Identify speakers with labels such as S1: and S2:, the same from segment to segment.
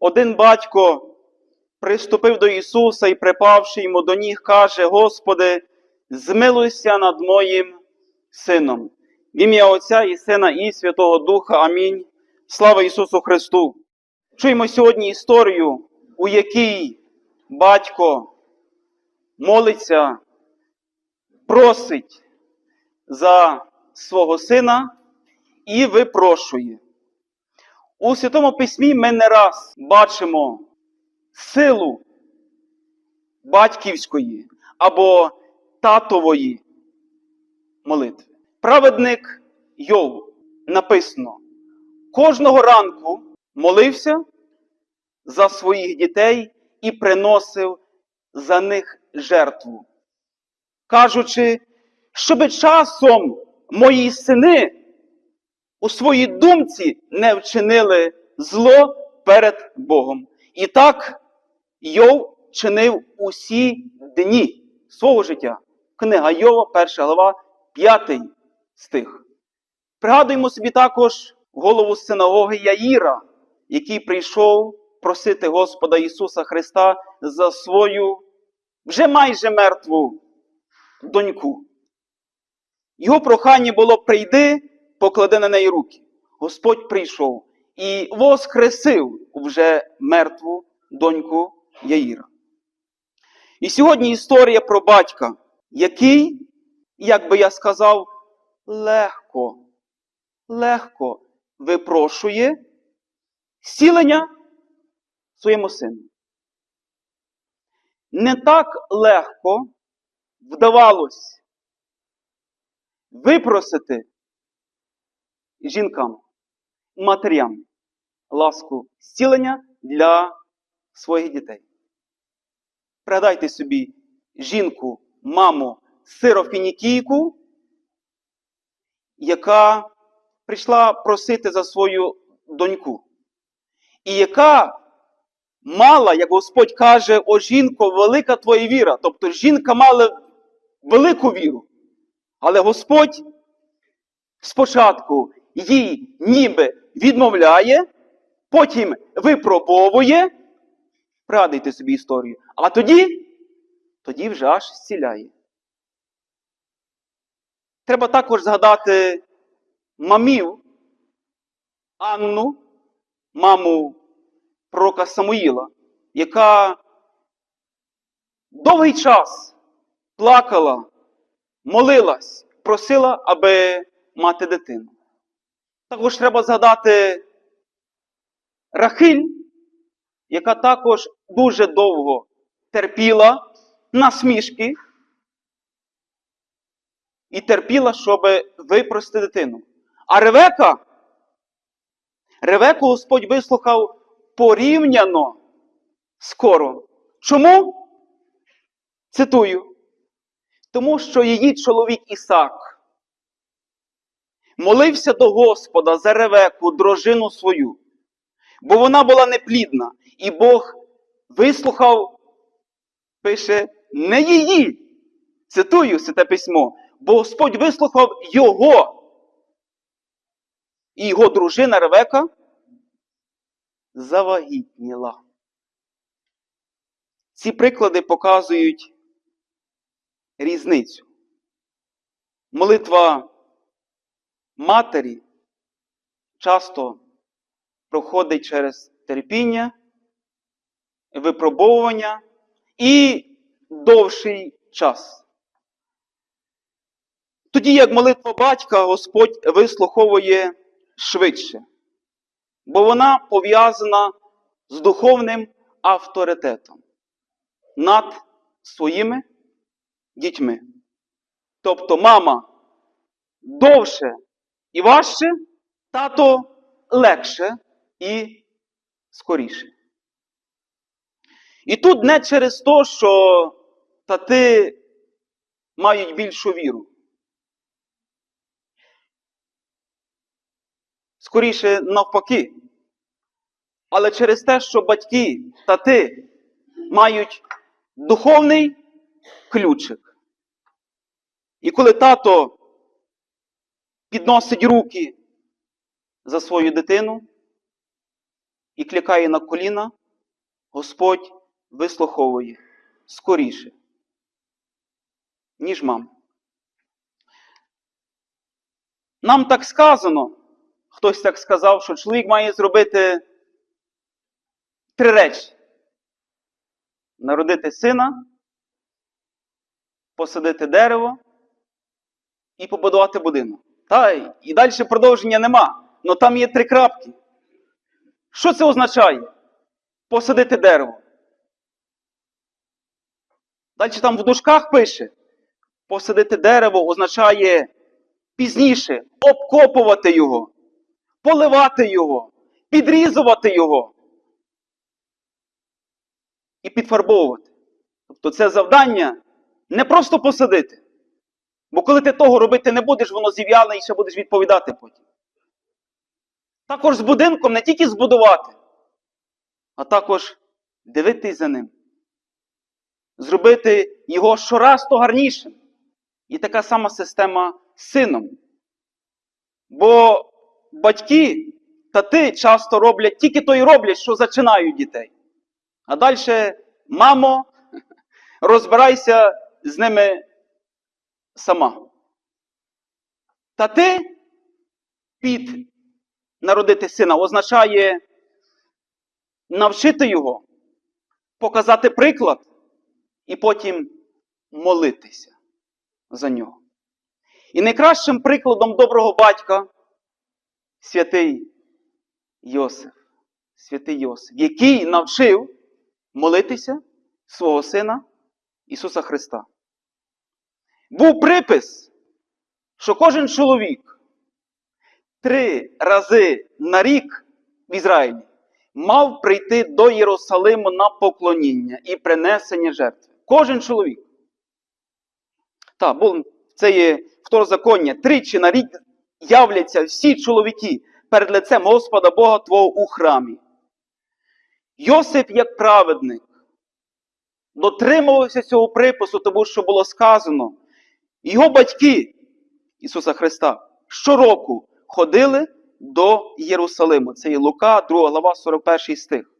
S1: один батько приступив до Ісуса і, припавши йому до ніг, каже: Господи, змилуйся над моїм сином. В ім'я Отця і Сина, і Святого Духа. Амінь. Слава Ісусу Христу! Чуємо сьогодні історію, у якій батько молиться, просить за свого сина і випрошує. У Святому Письмі ми не раз бачимо силу батьківської або татової молитви. Праведник Йов написано, кожного ранку молився за своїх дітей і приносив за них жертву, кажучи, щоби часом мої сини у своїй думці не вчинили зло перед Богом. І так Йов чинив усі дні свого життя. Книга Йова, перша глава, п'ятий стих. Пригадуємо собі також голову синагоги Яїра, який прийшов просити Господа Ісуса Христа за свою вже майже мертву доньку. Його прохання було прийди, поклади на неї руки. Господь прийшов і воскресив вже мертву доньку Яїра. І сьогодні історія про батька, який, як би я сказав, легко, легко випрошує зцілення своєму сину. Не так легко вдавалось випросити жінкам, матерям ласку зцілення для своїх дітей. Пригадайте собі жінку, маму, сирофінікійку, яка прийшла просити за свою доньку. І яка мала, як Господь каже, о жінко, велика твоя віра. Тобто жінка мала велику віру. Але Господь спочатку їй ніби відмовляє, потім випробовує. Пригадуйте собі історію. А тоді, тоді вже аж зціляє. Треба також згадати мамів Анну, маму пророка Самуїла, яка довгий час плакала, молилась, просила, аби мати дитину. Також треба згадати Рахиль, яка також дуже довго терпіла насмішки і терпіла, щоб випрости дитину. А Ревека, Ревеку Господь вислухав порівняно скоро. Чому? Цитую. Тому що її чоловік Ісак молився до Господа за Ревеку, дружину свою, бо вона була неплідна, і Бог вислухав, пише, не її. Цитую святе письмо, бо Господь вислухав його. І його дружина Ревека завагітніла. Ці приклади показують різницю. Молитва матері часто проходить через терпіння, випробовування і довший час. Тоді, як молитва батька, Господь вислуховує швидше, бо вона пов'язана з духовним авторитетом над своїми дітьми. Тобто мама довше і важче, тато легше і скоріше. І тут не через те, що тати мають більшу віру. Скоріше навпаки. Але через те, що батьки, тати мають духовний ключик. І коли тато підносить руки за свою дитину, і клікає на коліна, Господь вислуховує скоріше, ніж мама. Нам так сказано, хтось так сказав, що чоловік має зробити три речі: народити сина, посадити дерево і побудувати будинок. Та і далі продовження нема. але там є три крапки. Що це означає? Посадити дерево. Далі там в дужках пише: посадити дерево означає пізніше обкопувати його, поливати його, підрізувати його і підфарбовувати. Тобто це завдання не просто посадити. Бо коли ти того робити не будеш, воно зів'яне і ще будеш відповідати потім. Також з будинком не тільки збудувати, а також дивитись за ним. Зробити його щораз то гарнішим. І така сама система з сином. Бо батьки, тати часто роблять тільки то й роблять, що зачинають дітей. А далі, мамо, розбирайся з ними сама. Та ти під народити сина означає навчити його, показати приклад і потім молитися за нього. І найкращим прикладом доброго батька святий Йосиф, святий Йосиф, який навчив молитися свого сина Ісуса Христа. Був припис, що кожен чоловік три рази на рік в Ізраїлі мав прийти до Єрусалиму на поклоніння і принесення жертви. Кожен чоловік. Так, бо це є второзаконня. Тричі на рік являться всі чоловіки перед лицем Господа Бога Твого у храмі. Йосип, як праведник, дотримувався цього припису, тому що було сказано. Його батьки Ісуса Христа щороку ходили до Єрусалиму. Це є Лука, 2 глава, 41 стих.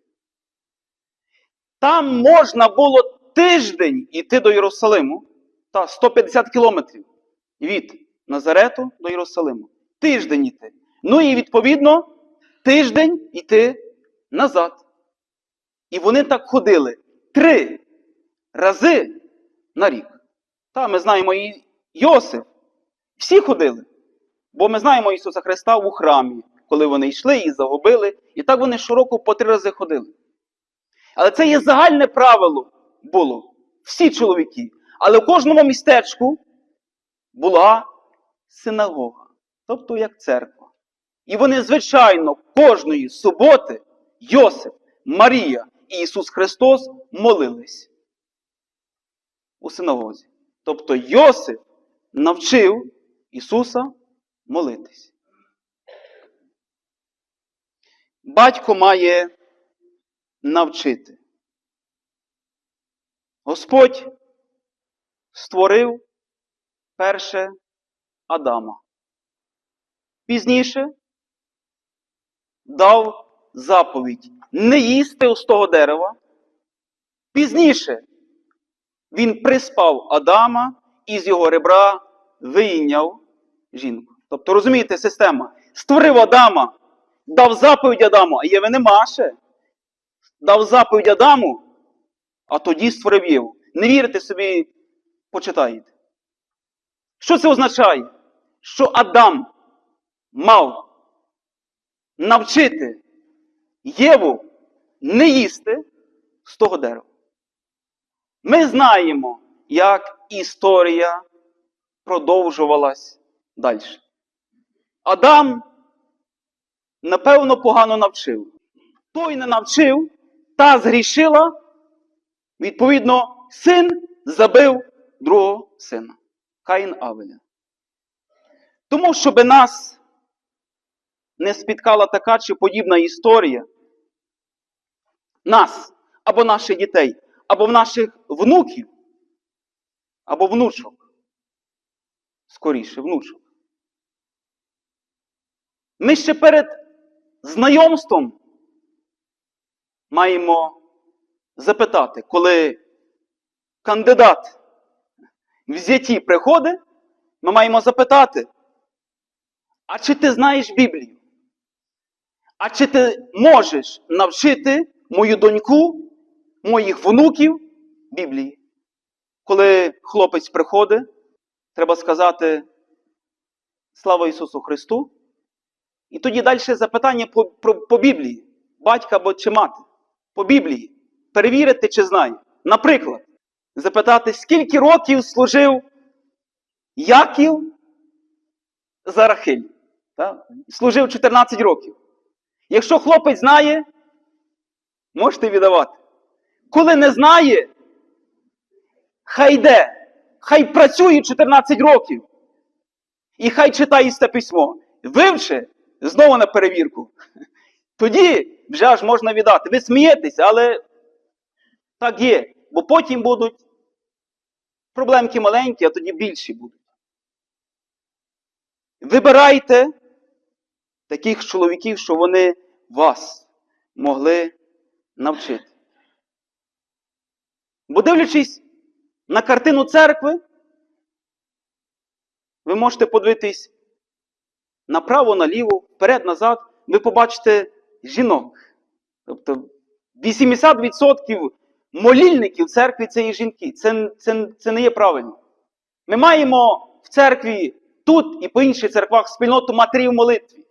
S1: Там можна було тиждень йти до Єрусалиму, та 150 кілометрів від Назарету до Єрусалиму. Тиждень йти. Ну і відповідно тиждень йти назад. І вони так ходили три рази на рік. Та ми знаємо Йосиф. Всі ходили. Бо ми знаємо Ісуса Христа у храмі, коли вони йшли і загубили. І так вони щороку по три рази ходили. Але це є загальне правило було. Всі чоловіки. Але в кожному містечку була синагога, тобто як церква. І вони, звичайно, кожної суботи Йосип, Марія і Ісус Христос молились у синагозі. Тобто Йосип навчив Ісуса молитись. Батько має навчити. Господь створив перше Адама. Пізніше дав заповідь не їсти з того дерева. Пізніше він приспав Адама і з його ребра вийняв жінку. Тобто, розумієте, система. Створив Адама, дав заповідь Адаму, а Єви нема ще. Дав заповідь Адаму, а тоді створив Єву. Не вірите собі, почитаєте. Що це означає? Що Адам мав навчити Єву не їсти з того дерева. Ми знаємо, як історія продовжувалась далі. Адам, напевно, погано навчив. Той не навчив, та згрішила. Відповідно, син забив другого сина. Каїн Авеля. Тому, щоб нас не спіткала така чи подібна історія, нас або наших дітей, або в наших внуків, або внучок. Скоріше, внучок. Ми ще перед знайомством маємо запитати, коли кандидат в взятті приходить, ми маємо запитати, а чи ти знаєш Біблію? А чи ти можеш навчити мою доньку, моїх внуків Біблії? Коли хлопець приходить, треба сказати Слава Ісусу Христу. І тоді далі запитання по, по, по Біблії. Батька або чи мати. По Біблії. Перевірити, чи знає. Наприклад, запитати, скільки років служив Яків за Рахиль. Так? Служив 14 років. Якщо хлопець знає, можете віддавати. Коли не знає, хай йде, хай працює 14 років. І хай читає істе письмо. Вивчи знову на перевірку. Тоді вже аж можна віддати. Ви смієтесь, але так є. Бо потім будуть проблемки маленькі, а тоді більші будуть. Вибирайте таких чоловіків, що вони вас могли навчити. Бо дивлячись на картину церкви, ви можете подивитись направо, наліво, вперед, назад, ви побачите жінок. Тобто 80% молільників церкві це є жінки. Це, це, це не є правильно. Ми маємо в церкві тут і по інших церквах спільноту матерів молитві.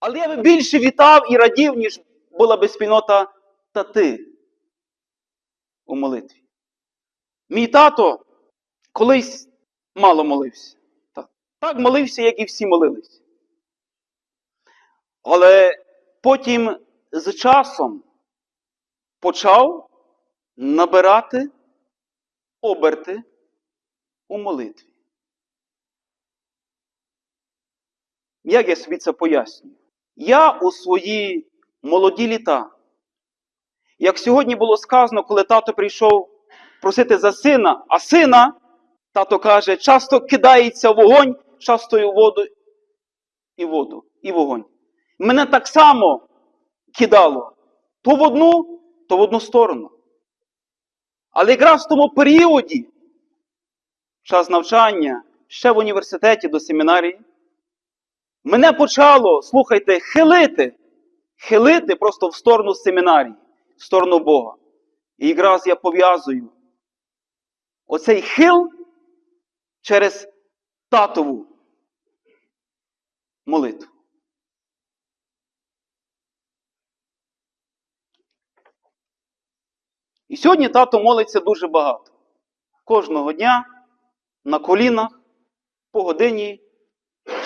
S1: Але я би більше вітав і радів, ніж була би спільнота тати у молитві. Мій тато колись мало молився. Так, так молився, як і всі молились. Але потім з часом почав набирати оберти у молитві. Як я собі це пояснюю? Я у свої молоді літа, як сьогодні було сказано, коли тато прийшов просити за сина, а сина, тато каже, часто кидається вогонь, часто і воду, і воду, і вогонь. Мене так само кидало то в одну, то в одну сторону. Але якраз в тому періоді, час навчання, ще в університеті до семінарії, мене почало, слухайте, хилити, хилити просто в сторону семінарії, в сторону Бога. І якраз я пов'язую оцей хил через татову молитву. І сьогодні тато молиться дуже багато. Кожного дня на колінах, по годині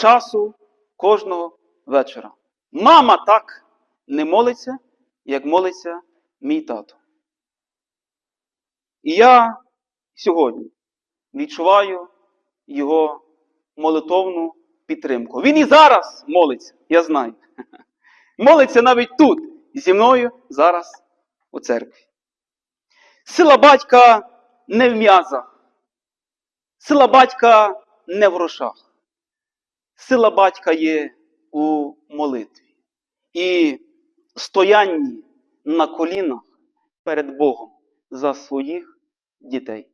S1: часу, кожного вечора. Мама так не молиться, як молиться мій тато. І я сьогодні відчуваю його молитовну підтримку. Він і зараз молиться, я знаю. Молиться навіть тут, зі мною зараз у церкві. Сила батька не в м'язах. Сила батька не в грошах. Сила батька є у молитві і стоянні на колінах перед Богом за своїх дітей.